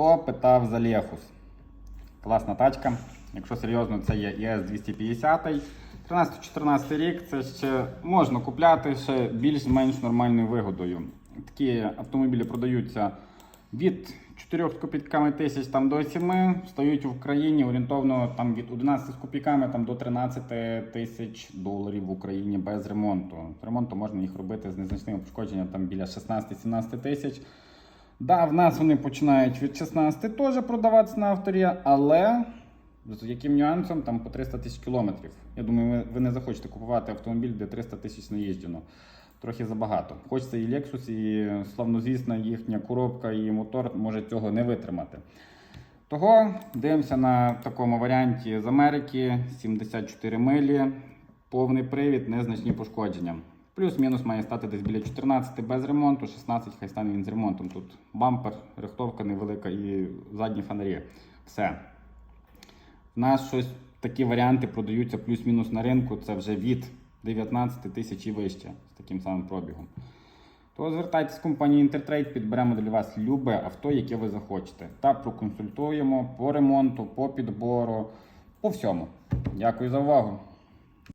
Хто питав за Lexus? Класна тачка. Якщо серйозно, це є ES 250. 13-14 рік це ще можна купляти ще більш-менш нормальною вигодою. Такі автомобілі продаються від 4 з копійками тисяч там, до 7, стають в Україні орієнтовно там, від 11 з копійками там, до 13 тисяч доларів в Україні без ремонту. З ремонту можна їх робити з незначними пошкодженням там, біля 16-17 тисяч. Да, в нас вони починають від 16 теж продаватися на авторі, але з яким нюансом там по 300 тисяч кілометрів. Я думаю, ви, не захочете купувати автомобіль, де 300 тисяч наїжджено. Трохи забагато. Хочеться і Lexus, і славнозвісна їхня коробка і мотор може цього не витримати. Того дивимося на такому варіанті з Америки 74 милі, повний привід, незначні пошкодження. Плюс-мінус має стати десь біля 14 без ремонту, 16 хай стане він з ремонтом. Тут бампер, рихтовка невелика і задні фонарі. Все. У нас щось такі варіанти продаються плюс-мінус на ринку. Це вже від 19 тисяч і вище з таким самим пробігом. То звертайтесь в компанію Intertrade, підберемо для вас любе авто, яке ви захочете. Та проконсультуємо по ремонту, по підбору, по всьому. Дякую за увагу.